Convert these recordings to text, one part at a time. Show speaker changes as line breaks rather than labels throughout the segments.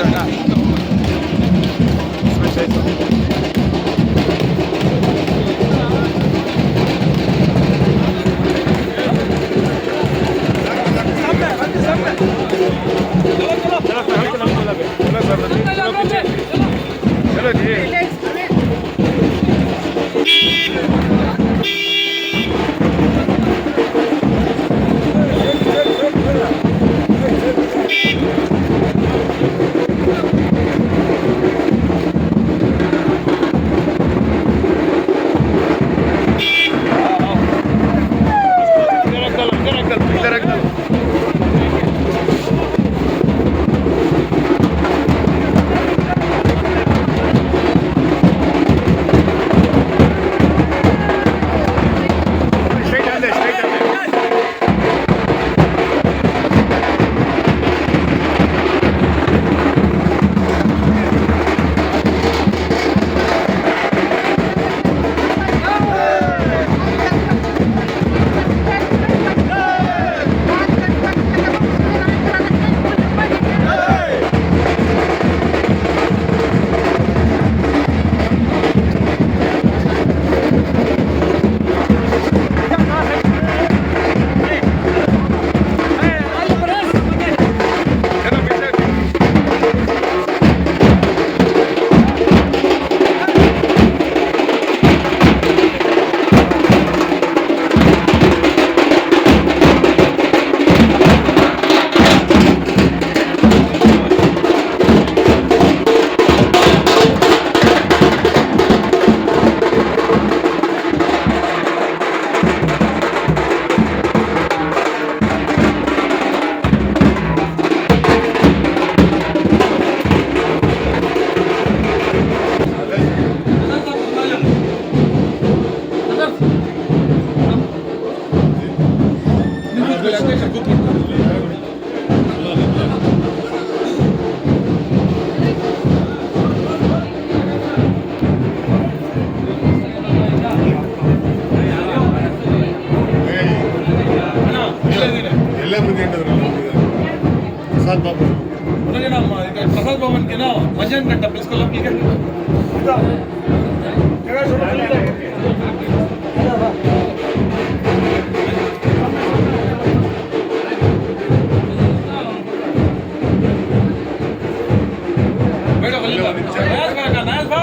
よな。అర్జెంట్
అంట principal application madam వెళ్ళి
నాయస్
బా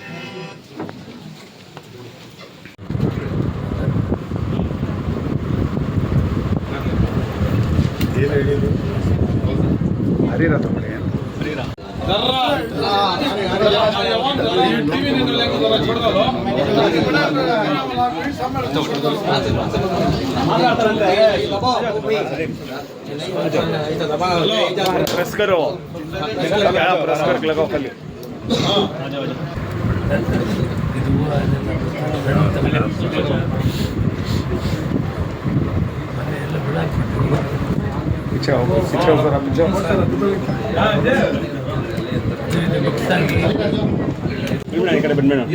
ಹೇಳಿದ್ದು
ಹರಿರಥ ಏನು ಪ್ರೆಸ್ಕರ್ ಪ್ರೆಸ್ಕರ್ ಲಗೋ ಕಲ್ಲಿ ಇದು Ciao, si ciao
sarà pigiama. ഇവിടെ കട പെൺമേനോ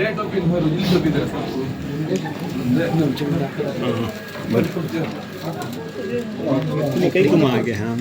ಕೈ ಕುಮ ಹಾಗೆ ಹಾಂ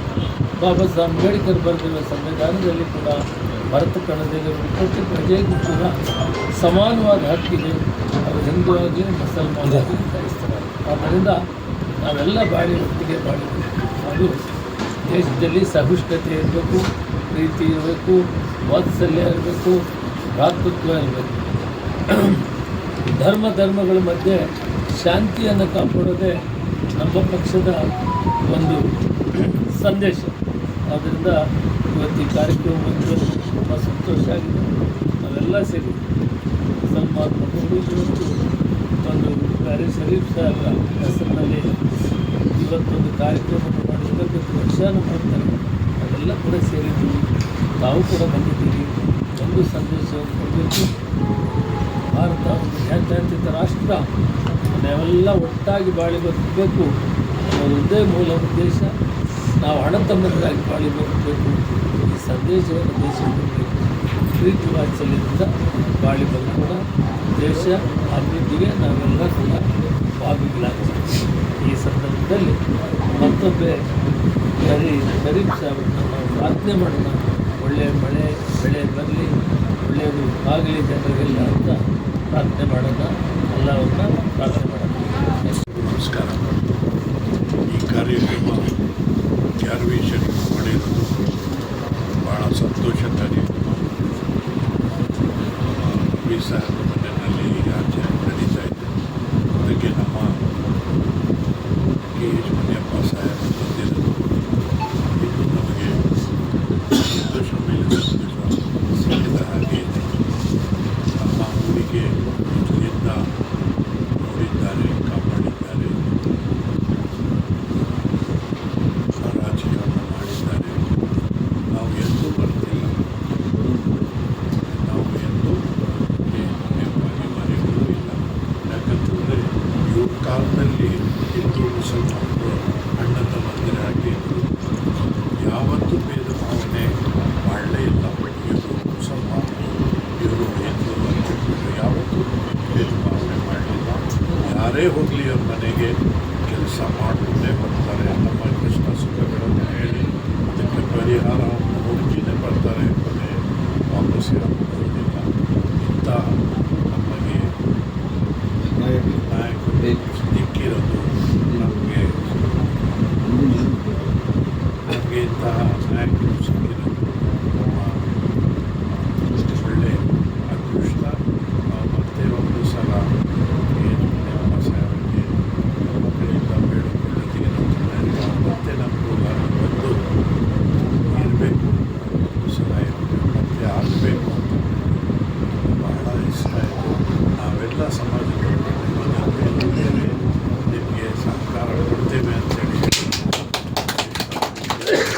ಬಾಬಾ ಸಾಹೇಬ್ ಅಂಬೇಡ್ಕರ್ ಬರೆದಿರುವ ಸಂವಿಧಾನದಲ್ಲಿ ಕೂಡ ಭರತಖಂಡದಲ್ಲಿ ಪ್ರತಿ ಪ್ರಜೆಗೂ ಕೂಡ ಸಮಾನವಾದ ಹಕ್ಕಿದೆ. ಅವರು ಹಿಂದೂ ಆಗಲಿ ಮುಸಲ್ಮಾನ ಆಗಲಿ ಆದ್ದರಿಂದ ನಾವೆಲ್ಲ ಬಾಳಿ ಒಟ್ಟಿಗೆ ಬಾಳಿ ಅದು ದೇಶದಲ್ಲಿ ಸಹಿಷ್ಣುತೆ ಇರಬೇಕು ಪ್ರೀತಿ ಇರಬೇಕು ವಾತ್ಸಲ್ಯ ಇರಬೇಕು ಭ್ರಾತೃತ್ವ ಇರಬೇಕು. ಧರ್ಮ ಧರ್ಮಗಳ ಮಧ್ಯೆ ಶಾಂತಿಯನ್ನು ಕಾಪಾಡೋದೇ ನಮ್ಮ ಪಕ್ಷದ ಒಂದು ಸಂದೇಶ. ಆದ್ದರಿಂದ ಇವತ್ತು ಈ ಕಾರ್ಯಕ್ರಮ ತುಂಬ ಸಂತೋಷ ಆಗಿದೆ. ನಾವೆಲ್ಲ ಸೇರಿ ಸಲ್ಮಾನ್ ಮಕ್ಕಳು ಒಂದು ಕಾರ್ಯ ಶರೀಫ್ ಸಾಹೇಬರ ಹೆಸರಿನಲ್ಲಿ ಇವತ್ತೊಂದು ಕಾರ್ಯಕ್ರಮವನ್ನು ಮಾಡಿದ್ದಕ್ಕೆ ಲಕ್ಷಾನ ಮಾಡ್ತಾರೆ ಅದೆಲ್ಲ ಕೂಡ ಸೇರಿದ್ದೀವಿ. ತಾವು ಕೂಡ ಬಂದಿದ್ದೀವಿ ಒಂದು ಸಂದೇಶವನ್ನು ಕೊಡಬೇಕು. ಭಾರತ ಒಂದು ಜಾತ್ಯಾತೀತ ರಾಷ್ಟ್ರ. ನಾವೆಲ್ಲ ಒಟ್ಟಾಗಿ ಬಾಳಿ ಅನ್ನೋದು ಒಂದೇ ಮೂಲ ಉದ್ದೇಶ. ನಾವು ಹಣ ತಮ್ಮಂದರಾಗಿ ಬಾಳಿ ಬರಬೇಕು. ಈ ಸಂದೇಶವನ್ನು ದೇಶಕ್ಕೆ ಪ್ರೀತಿ ವಾತ್ಸಲ್ಯದಿಂದ ಬಾಳಿ ಬಂದ ದೇಶ, ಅಭಿವೃದ್ಧಿಗೆ ನಾವೆಲ್ಲ ಕೂಡ ಭಾಗಿಗಳಾಗ್ತೀವಿ ಈ ಸಂದರ್ಭದಲ್ಲಿ ಮತ್ತೊಬ್ಬ ಕರಿ ಗರೀಬ್ ಸಾಹೇಬ್ರನ್ನ ನಾವು ಪ್ರಾರ್ಥನೆ ಮಾಡೋಣ. ಒಳ್ಳೆಯ ಮಳೆ, ಬೆಳೆ ಬರಲಿ, ಒಳ್ಳೆಯದು ಆಗಲಿ ಜನರಿಗೆಲ್ಲ ಅಂತ ಪ್ರಾರ್ಥನೆ ಮಾಡೋಣ. ಎಲ್ಲವನ್ನ ಪ್ರಾರ್ಥನೆ ಮಾಡೋಣ.
ನಮಸ್ಕಾರ. ಈ ಕಾರ್ಯಕ್ರಮ ಯಾರೇ ಹೋಗಲಿ ಅವ್ರ ಮನೆಗೆ ಕೆಲಸ ಮಾಡಿಕೊಂಡೇ ಬರ್ತಾರೆ. ನಮ್ಮ ಕಷ್ಟ ಸುಖಗಳನ್ನು ಹೇಳಿ ಅದಕ್ಕೆ ಪರಿಹಾರವನ್ನು ಹುಡುಕಿನೇ ಬರ್ತಾರೆ ಕೊನೆ ವಾಪಸ್ ಹೋಗೋದಿಲ್ಲ. ಇಂಥ ನಮಗೆ ನಾಯಕರು.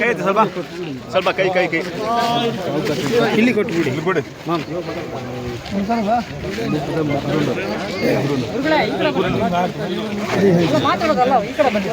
ಕೈ ಸ್ವಲ್ಪ. ಸ್ವಲ್ಪ ಕೈ ಕೈ ಕೈ. ಇಲ್ಲಿ ಕೊಟ್ಟು ಬಿಡಿ ಇಲ್ಲಿ ಕೊಡಿ.
ಮಾತಾಡೋದಲ್ಲ ಈ ಕಡೆ ಬನ್ನಿ.